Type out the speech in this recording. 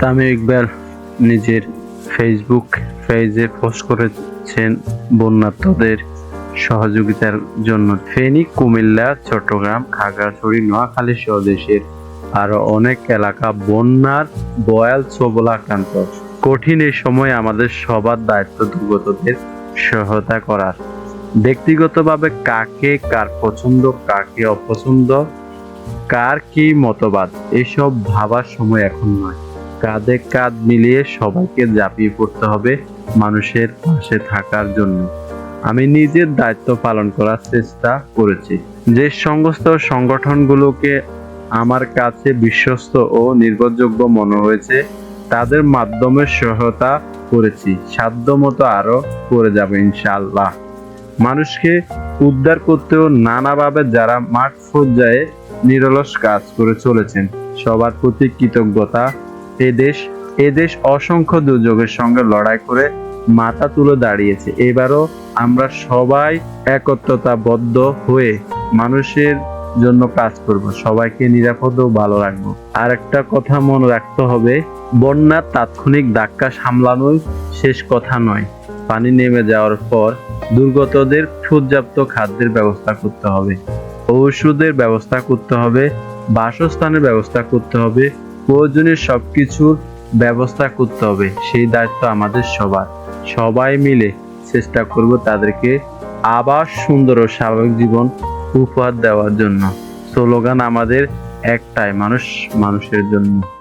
তামিম ইকবাল নিজের ফেসবুক পেজে পোস্ট করেছেন বন্যার্থদের সহযোগিতার জন্য। ফেনী, কুমিল্লা, চট্টগ্রাম, খাগড়াছড়ি, নোয়াখালী সহ দেশের আরও অনেক এলাকা বন্যার বয়াল সবল আক্রান্ত। কঠিন এই সময় আমাদের সবার দায়িত্ব দুর্গতদের সহায়তা করার। ব্যক্তিগতভাবে কাকে কার পছন্দ, কাকে অপছন্দ, কার কি মতবাদ, এসব ভাবার সময় এখন নয়। কাঁধে কাঁধ মিলিয়ে সবাইকে ঝাঁপিয়ে পড়তে হবে মানুষের পাশে থাকার জন্য। আমি নিজের দায়িত্ব পালন করার চেষ্টা করেছি। যে সমস্ত সংগঠনগুলোকে আমার কাছে বিশ্বস্ত ও নির্ভরযোগ্য মনে হয়েছে, তাদের মাধ্যমে সহায়তা করেছি। সাধ্যমতো আরও করে যাবে, ইনশাআল্লাহ। মানুষকে উদ্ধার করতেও নানাভাবে যারা মাঠ পর্যায়ে নিরলস কাজ করে চলেছেন, সবার প্রতি কৃতজ্ঞতা এদেশ এদেশ অসংখ্য দুর্যোগের সঙ্গে লড়াই করে মাথা তুলে দাঁড়িয়েছে। এবারও আমরা সবাই একত্রতাবদ্ধ হয়ে মানুষের জন্য কাজ করব। সবাইকে নিরাপদ ও ভালো রাখব। আর একটা কথা মনে রাখতে হবে, বন্যার তাৎক্ষণিক ধাক্কা সামলানোই শেষ কথা নয়। পানি নেমে যাওয়ার পর দুর্গতদের পর্যাপ্ত খাদ্যের ব্যবস্থা করতে হবে। ঔষধের ব্যবস্থা করতে হবে, বাসস্থানের ব্যবস্থা করতে হবে প্রয়োজনীয় সবকিছুর ব্যবস্থা করতে হবে, সেই দায়িত্ব আমাদের সবার। সবাই মিলে চেষ্টা করব তাদেরকে আবার সুন্দর ও স্বাভাবিক জীবন উপহার দেওয়ার জন্য। স্লোগান আমাদের একটাই, মানুষ মানুষের জন্য।